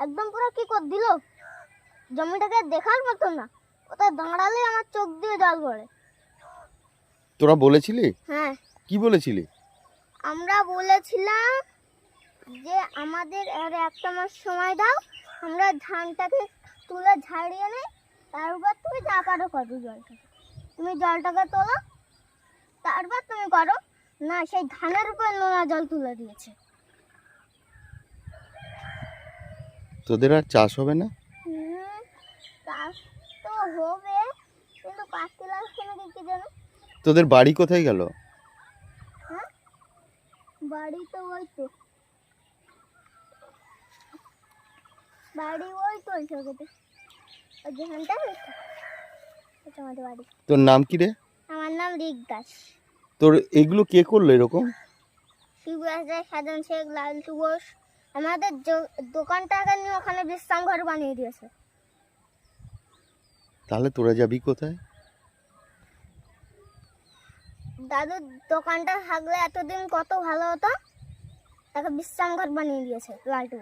একদম পুরো কি কর দিল? জমিটাকে দেখার মতো না। ওটা দাঁড়ালে আমার চোখ দিয়ে জল পড়ে তোরা বলেছিলি? হ্যাঁ। কি বলেছিলি? আমরা বলেছিলাম যে আমাদের আর একটা মাস সময় দাও আমরা ধানটাকে তুলে ঝাড়িয়ে নেই তারপর তুমি যা পারো করো জলটাকে। তুমি জলটাকে তোলো তারপর তুমি করো। না সেই ধানের উপর নোনা জল তুলে দিয়েছে। তোদের আর চাষ হবে না? তোদের বাড়ি কোথায় গেল? হ্যাঁ? বাড়ি তো ওই তো। বাড়ি ওই তো ওই যেখানটা আমাদের বাড়ি। তোর নাম কি রে? আমার নাম রিক দাস তোর এগুলো কে করল এরকম? শিবরাজার সাধন শেখ লালটু ঘোষ। আমাদের দোকানটাকে নিয়ে ওখানে বিশ্রাম ঘর বানিয়ে দিয়েছে। তাহলে তোরা যাবি কোথায়? দাদুর দোকানটা থাকলে এতদিন কত ভালো হতো? তাকে বিশ্রাম ঘর বানিয়ে দিয়েছে লালটু